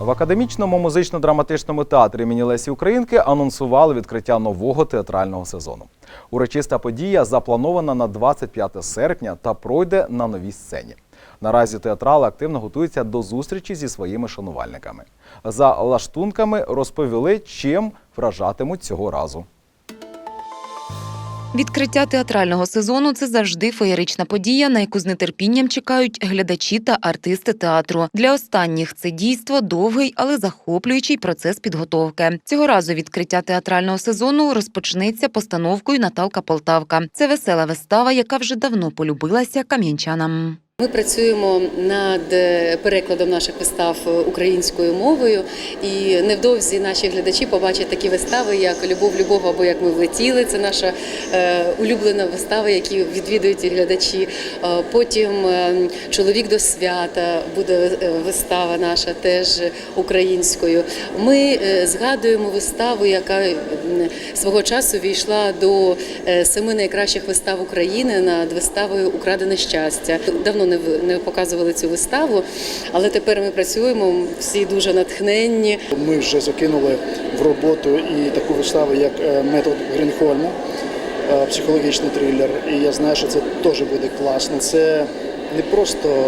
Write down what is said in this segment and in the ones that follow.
В академічному музично-драматичному театрі імені Лесі Українки анонсували відкриття нового театрального сезону. Урочиста подія запланована на 25 серпня та пройде на новій сцені. Наразі театрали активно готуються до зустрічі зі своїми шанувальниками. За лаштунками розповіли, чим вражатимуть цього разу. Відкриття театрального сезону це завжди феєрична подія, на яку з нетерпінням чекають глядачі та артисти театру. Для останніх це дійство довгий, але захоплюючий процес підготовки. Цього разу відкриття театрального сезону розпочнеться постановкою Наталка Полтавка. Це весела вистава, яка вже давно полюбилася кам'янчанам. Ми працюємо над перекладом наших вистав українською мовою, і невдовзі наші глядачі побачать такі вистави, як Любов, любов або як ми влетіли. Це наша е, улюблена вистава, які відвідують і глядачі. Е, Потім е, Чоловік до свята буде вистава наша теж українською. Ми згадуємо виставу, яка свого часу війшла до семи найкращих вистав України над виставою Украдене щастя. Давно не не показували цю виставу, але тепер ми працюємо. Всі дуже натхненні. Ми вже закинули в роботу і таку виставу, як е, метод Грінхольма, е, психологічний трилер. І я знаю, що це теж буде класно. Це не просто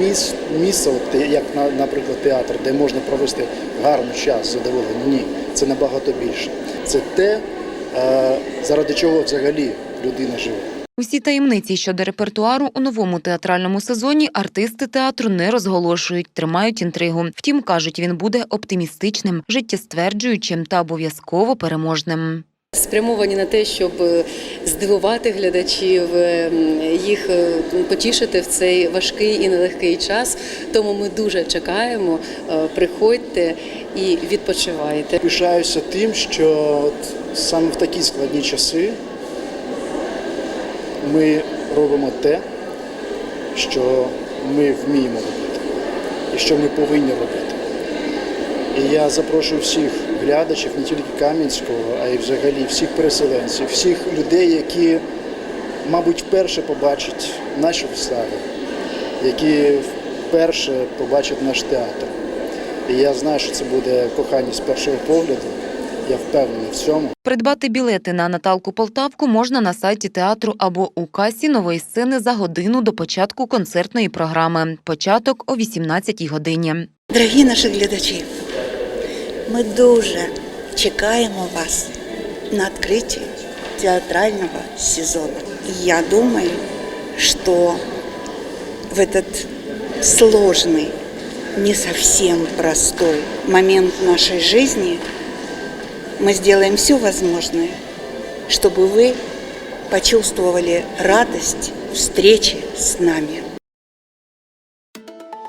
міс, місце, як, наприклад, театр, де можна провести гарний час, задоволення. Ні, це набагато більше. Це те, е, заради чого взагалі людина живе. Усі таємниці щодо репертуару у новому театральному сезоні артисти театру не розголошують, тримають інтригу. Втім, кажуть, він буде оптимістичним, життєстверджуючим та обов'язково переможним. Спрямовані на те, щоб е, здивувати глядачів, е, їх е, потішити в цей важкий і нелегкий час. Тому ми дуже чекаємо. Приходьте і відпочивайте. Пишаюся тим, що саме в такі складні часи ми робимо те, що ми вміємо робити і що ми повинні робити. І я запрошую всіх глядачів, не тільки Кам'янського, а й взагалі всіх переселенців, всіх людей, які, мабуть, вперше побачать наші вистави, які вперше побачать наш театр. І я знаю, що це буде кохання з першого погляду. Я впевнений в цьому. Придбати білети на Наталку Полтавку можна на сайті театру або у касі нової сцени за годину до початку концертної програми. Початок о 18-й годині. Дорогі наші глядачі, ми дуже чекаємо вас на відкритті театрального сезону. Я думаю, что в этот сложный, не совсем простой момент нашей жизни мы сделаем все возможное, чтобы вы почувствовали радость встречи с нами.